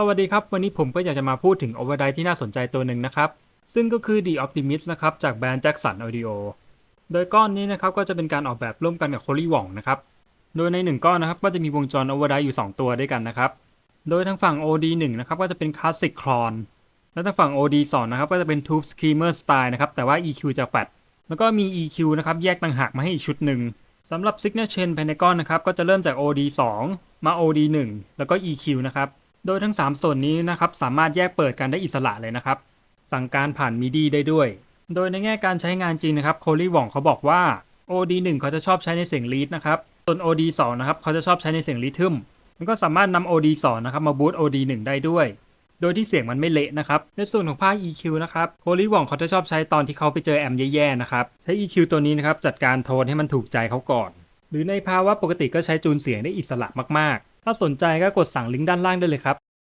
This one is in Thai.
สวัสดีครับ วันนี้ผมก็อยากจะมาพูดถึง Overdrive ที่น่าสนใจตัวหนึ่งนะครับ ซึ่งก็คือ The Optimist นะครับ จากแบรนด์ Jackson Audio โดยก้อนนี้นะครับก็จะเป็นการออกแบบร่วมกันกับ c o l y w o n g นะครับ โดยใน 1 ก้อนนะครับก็จะมีวงจร Overdrive อยู่ 2 ตัวด้วยกันนะครับ โดยทางฝั่ง OD1 นะครับก็จะเป็น Classic Clone และทางฝั่ง OD2 นะครับก็จะเป็น Tube Screamer Style นะครับแต่ว่า EQ จะแฟตแล้วก็มี EQ นะครับแยกต่างหากมาให้อีกชุดหนึ่งสำหรับ Signal Chain ภายในก้อนนะครับก็จะเริ่มจาก OD2 มา OD1 แล้วก็ EQ นะครับ โดยทั้ง 3 ส่วนนี้นะครับสามารถแยกเปิดกันได้อิสระเลยนะครับ สั่งการผ่าน MIDI ได้ด้วย โดยในแง่การใช้งานจริงนะครับโคลี่หว่องเขาบอกว่า OD1 เขาจะชอบใช้ในเสียงลีดนะครับส่วน OD2 นะครับเขาจะชอบใช้ในเสียงริทึมมันก็สามารถนำ OD2 นะครับมาบูต OD1 ได้ด้วย โดยที่เสียงมันไม่เละนะครับ ในส่วนของภาค EQ นะครับโคลี่หว่องเขาจะชอบใช้ตอนที่เขาไปเจอแอมแย่ๆนะครับใช้ EQ ตัวนี้นะครับจัดการโทนให้มันถูกใจเขาก่อน หรือในภาวะปกติก็ใช้จูนเสียงได้อิสระมากๆ ถ้าสนใจก็กดสั่งลิงก์ด้านล่างได้เลยครับ